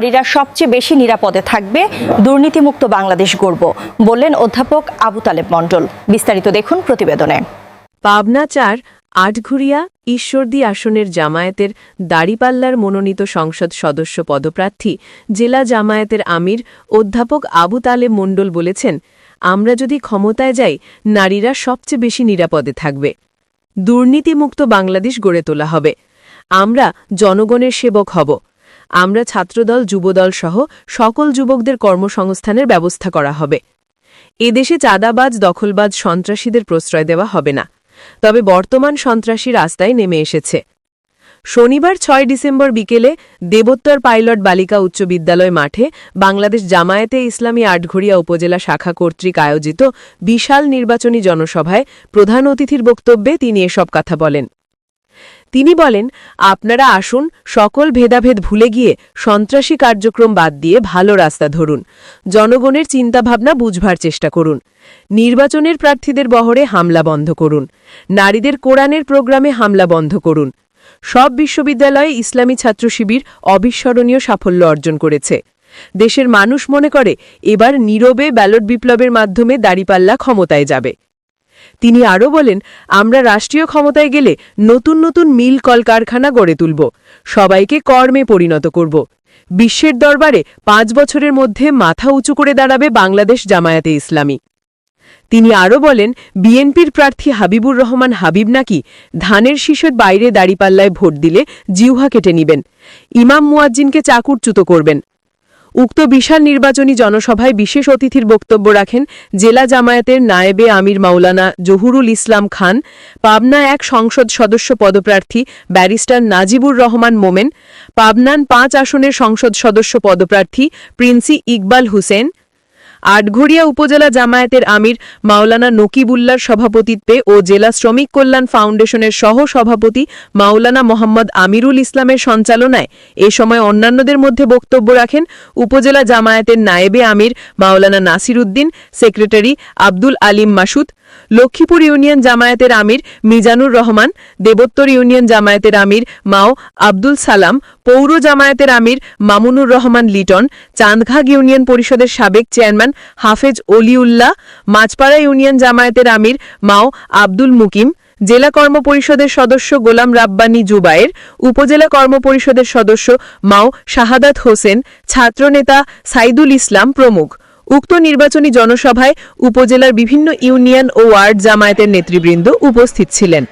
নারীরা সবচেয়ে বেশি নিরাপদে থাকবে, দুর্নীতিমুক্ত বাংলাদেশ গড়ব, বললেন অধ্যাপক আবু তালেব মণ্ডল। বিস্তারিত দেখুন প্রতিবেদনে। পাবনা চার, আটঘুরিয়া, ঈশ্বরদী আসনের জামায়াতের দাড়িপাল্লার মনোনীত সংসদ সদস্য পদপ্রার্থী, জেলা জামায়াতের আমির অধ্যাপক আবু তালেব মণ্ডল বলেছেন, আমরা যদি ক্ষমতায় যাই, নারীরা সবচেয়ে বেশি নিরাপদে থাকবে। দুর্নীতিমুক্ত বাংলাদেশ গড়ে তোলা হবে। আমরা জনগণের সেবক হব। আমরা ছাত্রদল, যুবদল সহ সকল যুবকদের কর্মসংস্থানের ব্যবস্থা করা হবে। এদেশে চাঁদাবাজ, দখলবাজ সন্ত্রাসীদের প্রশ্রয় দেওয়া হবে না। তবে বর্তমান সন্ত্রাসী রাস্তায় নেমে এসেছে। শনিবার ছয় ডিসেম্বর বিকেলে দেবোত্তর পাইলট বালিকা উচ্চ বিদ্যালয় মাঠে বাংলাদেশ জামায়াতে ইসলামী আটঘরিয়া উপজেলা শাখা কর্তৃক আয়োজিত বিশাল নির্বাচনী জনসভায় প্রধান অতিথির বক্তব্যে তিনি এসব কথা বলেন। তিনি বলেন, আপনারা আসুন, সকল ভেদাভেদ ভুলে গিয়ে সন্ত্রাসী কার্যক্রম বাদ দিয়ে ভালো রাস্তা ধরুন। জনগণের চিন্তাভাবনা বুঝবার চেষ্টা করুন। নির্বাচনের প্রার্থীদের বহরে হামলা বন্ধ করুন। নারীদের কোরআনের প্রোগ্রামে হামলা বন্ধ করুন। সব বিশ্ববিদ্যালয়ে ইসলামী ছাত্র শিবির অবিস্মরণীয় সাফল্য অর্জন করেছে। দেশের মানুষ মনে করে, এবার নীরবে ব্যালট বিপ্লবের মাধ্যমে দাড়িপাল্লা ক্ষমতায় যাবে। তিনি আরও বলেন, আমরা রাষ্ট্রীয় ক্ষমতায় গেলে নতুন নতুন মিল কলকারখানা গড়ে তুলব। সবাইকে কর্মে পরিণত করব। বিশ্বের দরবারে পাঁচ বছরের মধ্যে মাথা উঁচু করে দাঁড়াবে বাংলাদেশ জামায়াতে ইসলামী। তিনি আরও বলেন, বিএনপির প্রার্থী হাবিবুর রহমান হাবিব নাকি ধানের শীষের বাইরে দাড়িপাল্লায় ভোট দিলে জিউহা কেটে নিবেন। ইমাম মুয়াজ্জিনকে চাকুরচ্যুত করবেন। উক্ত বিশাল নির্বাচনী জনসভায় বিশেষ অতিথির বক্তব্য রাখেন জেলা জামায়াতের নায়েবে আমির মাওলানা জহুরুল ইসলাম খান, পাবনা এক সংসদ সদস্য পদপ্রার্থী ব্যারিস্টার নাজিবুর রহমান মোমেন পাবনান পাঁচ আসনের সংসদ সদস্য পদপ্রার্থী প্রিন্সি ইকবাল হুসেন আটঘরিয়া উপজেলা জামায়াতের আমির মাওলানা নকিবুল্লার সভাপতিত্বে ও জেলা শ্রমিক কল্যাণ ফাউন্ডেশনের সহ সভাপতি মাওলানা মোহাম্মদ আমিরুল ইসলামের সঞ্চালনায় এ সময় অন্যান্যদের মধ্যে বক্তব্য রাখেন উপজেলা জামায়াতের নায়েবে আমির মাওলানা নাসির উদ্দিন সেক্রেটারি আব্দুল আলিম মাসুদ লক্ষ্মীপুর ইউনিয়ন জামায়াতের আমির মিজানুর রহমান, দেবোত্তর ইউনিয়ন জামায়াতের আমির মাও আব্দুল সালাম, পৌর জামায়াতের আমির মামুনুর রহমান লিটন, চাঁদঘাগ ইউনিয়ন পরিষদের সাবেক চেয়ারম্যান হাফেজ অলিউল্লাহ মাছপাড়া ইউনিয়ন জামায়াতের আমির মাও আব্দুল মুকিম, জেলা কর্মপরিষদের সদস্য গোলাম রাব্বানী জুবায়ের, উপজেলা কর্মপরিষদের সদস্য মাও শাহাদাত হোসেন, ছাত্রনেতা সাইদুল ইসলাম প্রমুখ। উক্ত নির্বাচনী জনসভায় উপজেলার বিভিন্ন ইউনিয়ন ও ওয়ার্ড জামায়াতের নেতৃবৃন্দ উপস্থিত ছিলেন।